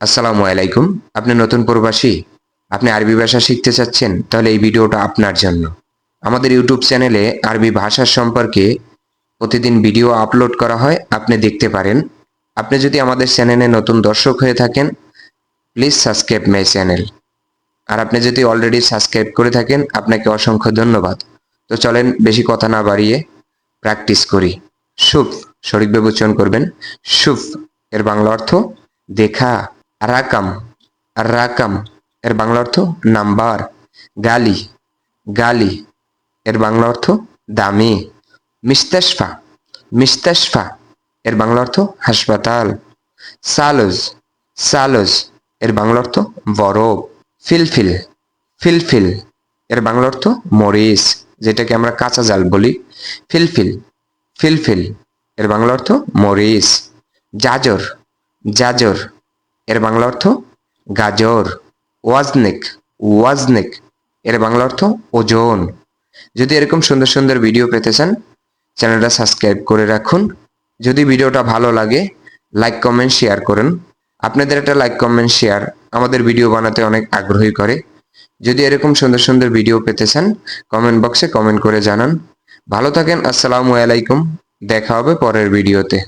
আসসালামু আলাইকুম। আপনি নতুন প্রবাসী, আপনি আরবি ভাষা শিখতে চাচ্ছেন, তাহলে এই ভিডিওটা আপনার জন্য। আমাদের ইউটিউব চ্যানেলে আরবি ভাষা সম্পর্কে প্রতিদিন ভিডিও আপলোড করা হয়, আপনি দেখতে পারেন। আপনি যদি আমাদের চ্যানেলে নতুন দর্শক হয়ে থাকেন, প্লিজ সাবস্ক্রাইব মাই চ্যানেল। আর আপনি যদি অলরেডি সাবস্ক্রাইব করে থাকেন, আপনাকে অসংখ্য ধন্যবাদ। তো চলেন, বেশি কথা না বাড়িয়ে প্র্যাকটিস করি। সুফ সঠিকভাবে উচ্চারণ করবেন। সুফ এর বাংলা অর্থ, দেখা। রাকাম রাকাম, এর বাংলা অর্থ নাম্বার, গালি গালি, এর বাংলা অর্থ দামি, মিস্তাশফা মিস্তাশফা, এর বাংলা অর্থ হাসপাতাল, সালজ সালজ, এর বাংলা অর্থ বরফ, ফিলফিল ফিলফিল, এর বাংলা অর্থ মরিচ, যেটাকে আমরা কাঁচা জাল বলি, ফিলফিল ফিলফিল, এর বাংলা অর্থ মরিচ, জাজর জাজর এর বাংলা অর্থ গাজর, ওয়াজনেক ওয়াজনেক। এর বাংলা অর্থ ওজন। যদি এরকম সুন্দর সুন্দর ভিডিও পেতে চান, চ্যানেলটা সাবস্ক্রাইব করে রাখুন। যদি ভিডিওটা ভালো লাগে লাইক কমেন্ট শেয়ার করুন। আপনাদের একটা লাইক কমেন্ট শেয়ার আমাদের ভিডিও বানাতে অনেক আগ্রহী করে। যদি এরকম সুন্দর সুন্দর ভিডিও পেতে চান কমেন্ট বক্সে কমেন্ট করে জানান। ভালো থাকেন, আসসালামু আলাইকুম। দেখা হবে পরের ভিডিওতে